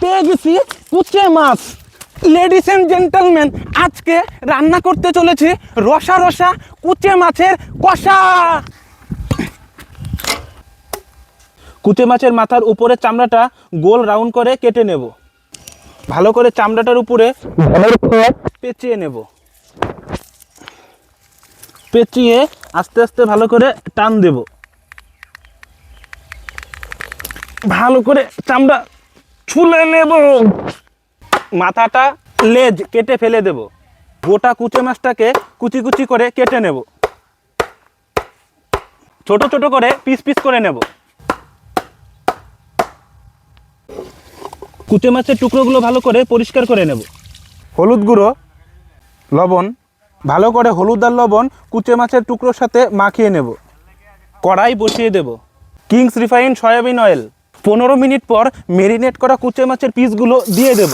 পেয়ে গেছি কুচে মাছ। লেডিস এন্ড জেন্টলম্যান আজকে রান্না করতে চলেছি রসা রসা কুচে মাছের কষা। কুচে মাছের মাথার উপরে চামড়াটা গোল রাউন্ড করে কেটে নেব। ভালো করে চামড়াটার উপরে পেঁচিয়ে নেব। পেঁচিয়ে আস্তে আস্তে ভালো করে টান দেব। ভালো করে চামড়া ছুলে নেব। মাথাটা লেজ কেটে ফেলে দেব। গোটা কুচে মাছটাকে কুচি কুচি করে কেটে নেব। ছোট ছোট করে পিস পিস করে নেব। কুচে মাছের টুকরোগুলো ভালো করে পরিষ্কার করে নেব। হলুদ গুঁড়ো লবণ ভালো করে হলুদ আর লবণ কুচে মাছের টুকরোর সাথে মাখিয়ে নেব। কড়াই বসিয়ে দেব। Kings refined soybean oil. পনেরো মিনিট পর মেরিনেট করা কুচে মাছের পিসগুলো দিয়ে দেব।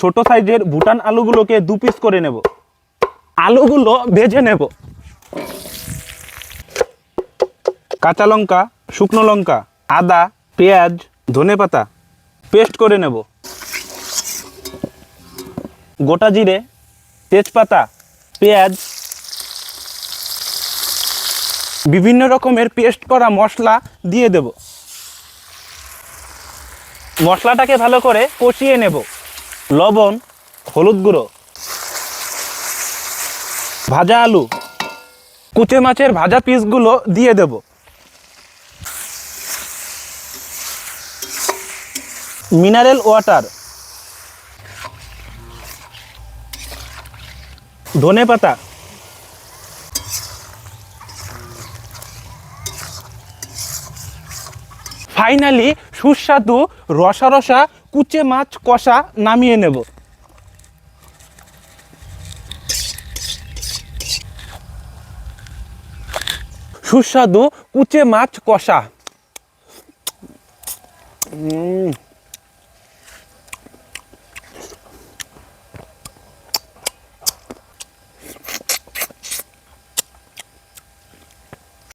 ছোট সাইজের ভুটান আলুগুলোকে দু পিস করে নেব। আলুগুলো ভেজে নেব। কাঁচা লঙ্কা, শুকনো লঙ্কা, আদা, পেঁয়াজ ধনেপাতা পেস্ট করে নেব। গোটা জিরে তেজপাতা, পেঁয়াজ, বিভিন্ন রকমের পেস্ট করা মশলা দিয়ে দেব। মশলাটাকে ভালো করে কষিয়ে নেব। লবণ, হলুদ গুঁড়ো, ভাজা আলু, কুচে মাছের ভাজা পিসগুলো দিয়ে দেব। মিনারেল ওয়াটার ধনে পাতা। ফাইনালি সুস্বাদু রসা রসা কুচে মাছ কষা নামিয়ে নেব। সুস্বাদু কুচে মাছ কষা।